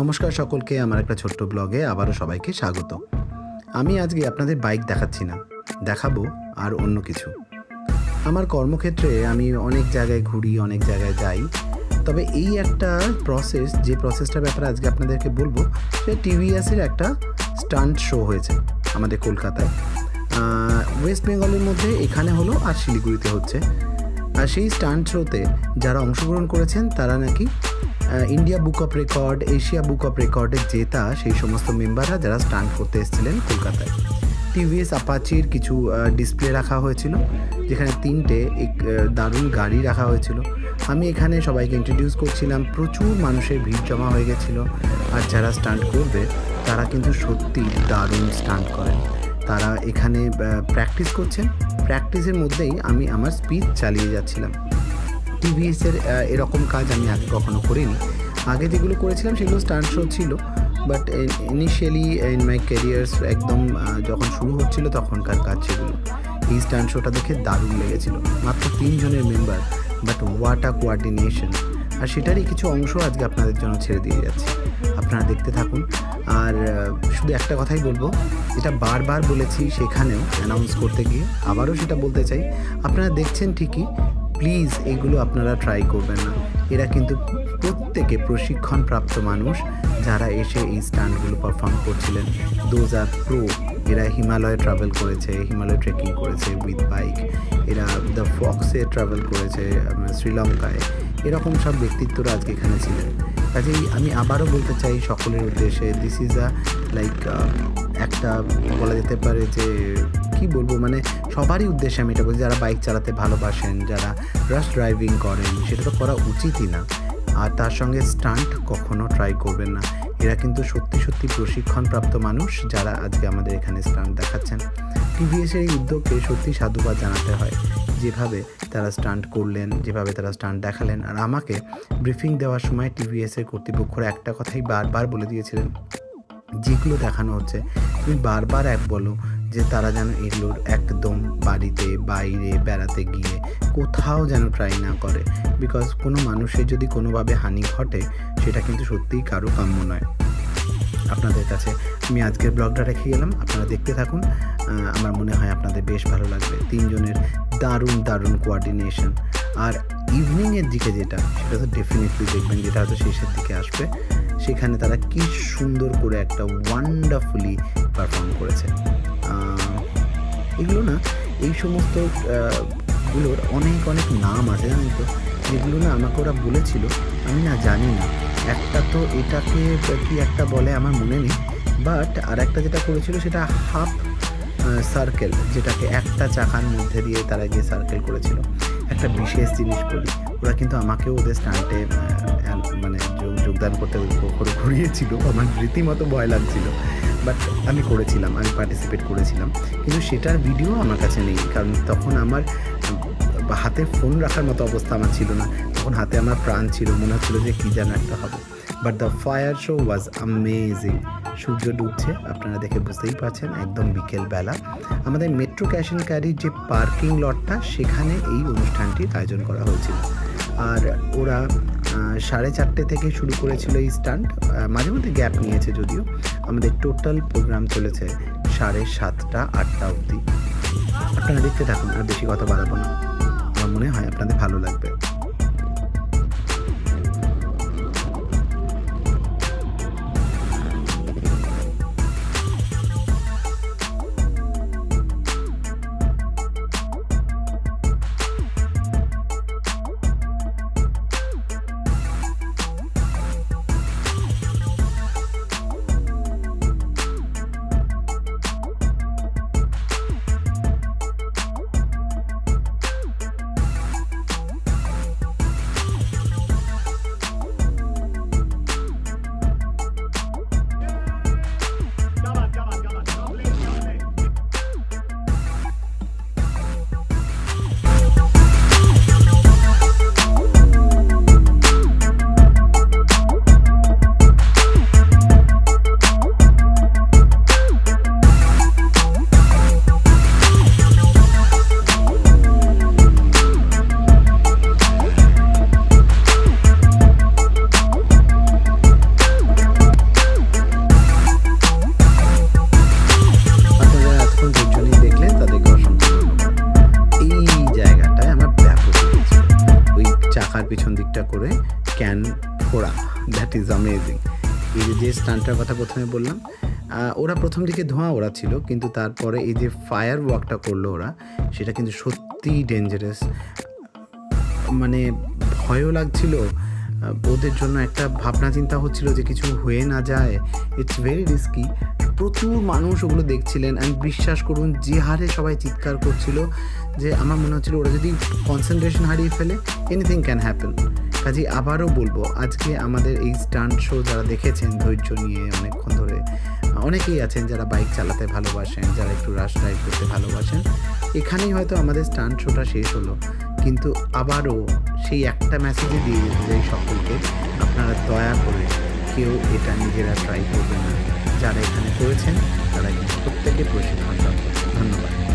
নমস্কার সকলকে, আমার একটা ছোট্ট ব্লগে আবারও সবাইকে স্বাগত। আমি আজকে আপনাদের বাইক দেখাচ্ছি না, দেখাবো আর অন্য কিছু। আমার কর্মক্ষেত্রে আমি অনেক জায়গায় ঘুরি, অনেক জায়গায় যাই। তবে এই একটা প্রসেস যে প্রসেসটার ব্যাপারে আজকে আপনাদেরকে বলব সে টিভিএসের একটা স্টান্ট শো হয়েছে আমাদের কলকাতায়। ওয়েস্ট বেঙ্গলের মধ্যে এখানে হলো আর শিলিগুড়িতে হচ্ছে। আর সেই স্টান্ট শোতে যারা অংশগ্রহণ করেছেন তারা নাকি India book of record Asia book of রেকর্ডের জেতা সেই সমস্ত মেম্বাররা যারা স্টান্ট করতে এসেছিলেন কলকাতায়। টিভিএস আপাচির কিছু ডিসপ্লে রাখা হয়েছিল যেখানে তিনটে এক, দারুণ গাড়ি রাখা হয়েছিল। আমি এখানে সবাইকে ইন্ট্রোডিউস করছিলাম প্রচুর মানুষের ভিড় জমা হয়ে গেছিল আর যারা স্টান্ট করবে তারা কিন্তু সত্যি দারুণ স্টান্ট করেন। তারা এখানে প্র্যাকটিস করছেন প্র্যাকটিসের মধ্যেই আমি আমার স্পিচ চালিয়ে যাচ্ছিলাম। টিভিএসের এরকম কাজ আমি আগে কখনো করিনি। আগে যেগুলো করেছিলাম সেগুলো স্টান্ট শো ছিল but initially in my careers একদম যখন শুরু হচ্ছিল তখনকার কাজ সেগুলো। এই স্টান্ট শোটা দেখে দারুণ লেগেছিল। মাত্র তিনজনের member but what a coordination আর সেটারই কিছু অংশ আজকে আপনাদের জন্য ছেড়ে দিয়ে যাচ্ছি। আপনারা দেখতে থাকুন। আর শুধু একটা কথাই বলব, যেটা বারবার বলেছি সেখানেও অ্যানাউন্স করতে গিয়ে আবারও সেটা বলতে চাই, আপনারা দেখছেন ঠিকই প্লিজ এগুলো আপনারা ট্রাই করবেন না। এরা কিন্তু প্রত্যেকে প্রশিক্ষণপ্রাপ্ত মানুষ যারা এসে এই স্টান্টগুলো পারফর্ম করছিলেন। দোজ আর প্রো এরা হিমালয়ে ট্রাভেল করেছে, হিমালয় ট্রেকিং করেছে উইথ বাইক এরা দ্য ফক্সে ট্রাভেল করেছে শ্রীলঙ্কায়। এরকম সব ব্যক্তিত্বরা আজকে এখানে ছিলেন। কাজেই আমি আবারও বলতে চাই সকলের উদ্দেশ্যে দিস ইজ আ লাইক একটা বলা যেতে পারে যে, কি বলব মানে সবারই উদ্দেশ্যে আমি এটা বলছি, যারা বাইক চালাতে ভালোবাসেন, যারা রাশ ড্রাইভিং করেন, সেটা তো করা উচিতই না। আর তার সঙ্গে স্টান্ট কখনো ট্রাই করবেন না। এরা কিন্তু সত্যি সত্যি প্রশিক্ষণপ্রাপ্ত মানুষ যারা আজকে আমাদের এখানে স্টান্ট দেখাচ্ছেন। টিভিএসের এই উদ্যোগকে সত্যি সাধুবাদ জানাতে হয়। যেভাবে তারা স্টান্ট করলেন, যেভাবে তারা স্টান্ট দেখালেন। আর আমাকে ব্রিফিং দেওয়ার সময় টিভিএসের কর্তৃপক্ষরা একটা কথাই বারবার বলে দিয়েছিলেন, যেগুলো দেখানো হচ্ছে। তুমি বারবার এক বলো যে তারা যেন এগুলোর একদম বাড়িতে, বাইরে বেড়াতে গিয়ে কোথাও যেন ট্রাই না করে। বিকজ কোনো মানুষের যদি কোনোভাবে হানি ঘটে, সেটা কিন্তু সত্যিই কারও কাম্য নয়। আপনাদের কাছে আমি আজকের ব্লগটা রেখে গেলাম। আপনারা দেখতে থাকুন। আমার মনে হয় আপনাদের বেশ ভালো লাগবে। তিনজনের দারুণ দারুণ কোয়ার্ডিনেশন আর ইভিনিংয়ের দিকে যেটা, সেটা তো ডেফিনেটলি দেখবেন যেটা হয়তো শেষের দিকে আসবে। সেখানে তারা কি সুন্দর করে একটা ওয়ান্ডারফুলি পারফর্ম করেছে। এগুলো না, এই সমস্তগুলোর অনেক অনেক নাম আছে জানেন তো? যেগুলো না আমাকে ওরা বলেছিল, আমি না জানি না। একটা তো এটাকে কি একটা বলে আমার মনে নেই বাট আর একটা যেটা করেছিল সেটা হাফ সার্কেল যেটাকে একটা চাকার মধ্যে দিয়ে তারা গিয়ে সার্কেল করেছিল। একটা বিশেষ জিনিস বলি, ওরা কিন্তু আমাকেও ওদের স্টান্টে মানে যোগদান করতে ঘুরিয়েছিল, আমার রীতিমতো ভয় লাগছিল। বাট আমি করেছিলাম, আমি পার্টিসিপেট করেছিলাম। কিন্তু সেটার ভিডিও আমার কাছে নেই, কারণ তখন আমার হাতে ফোন রাখার মতো অবস্থা আমার ছিল না। তখন হাতে আমার প্রাণ ছিল, মনে হচ্ছিল যে কী যেন একটা হবে। But the fire show was amazing সূর্য ডুবছে আপনারা দেখে বুঝতেই পারছেন, একদম বিকেলবেলা। আমাদের মেট্রো ক্যাশ অ্যান্ড ক্যারির যে পার্কিং লটটা, সেখানে এই অনুষ্ঠানটির আয়োজন করা হয়েছিল। আর ওরা সাড়ে চারটে থেকে শুরু করেছিল এই স্টান্ট। মাঝে মধ্যে গ্যাপ নিয়েছে যদিও। আমাদের টোটাল প্রোগ্রাম চলেছে সাড়ে সাতটা, আটটা অবধি। আপনারা দেখতে থাকুন, আর বেশি কথা বাড়াবো না। আমার মনে হয় আপনাদের ভালো লাগবে। অ্যামেজিং এই যে যে স্টান্টটার কথা প্রথমে বললাম ওরা প্রথম দিকে ধোঁয়া ওরা ছিল কিন্তু তারপরে এই যে ফায়ার ওয়ার্কটা করল ওরা, সেটা কিন্তু সত্যিই ডেঞ্জারাস মানে ভয়ও লাগছিল ওদের জন্য একটা ভাবনা চিন্তা হচ্ছিল যে কিছু হয়ে না যায়। ইটস ভেরি রিস্কি প্রচুর মানুষ ওগুলো দেখছিলেন অ্যান্ড বিশ্বাস করুন, যে হারে সবাই চিৎকার করছিল, যে আমার মনে হচ্ছিল ওরা যদি কনসেন্ট্রেশন হারিয়ে ফেলে এনিথিং ক্যান হ্যাপেন কাজে আবারও বলব, আজকে আমাদের এই স্টান্ট শো যারা দেখেছেন, ধৈর্য নিয়ে অনেকক্ষণ ধরে অনেকেই আছেন যারা বাইক চালাতে ভালোবাসেন, যারা একটু রাশ ড্রাইভ করতে ভালোবাসেন। এখানেই হয়তো আমাদের স্টান্ট শোটা শেষ হলো, কিন্তু আবারও সেই একটা মেসেজে দিয়ে যেতে চাই সকলকে, আপনারা দয়া করে কেউ এটা নিজেরা ট্রাই করবেন না। যারা এখানে করেছেন, তারা কিন্তু প্রত্যেকে প্রশিক্ষণ ধন্যবাদ।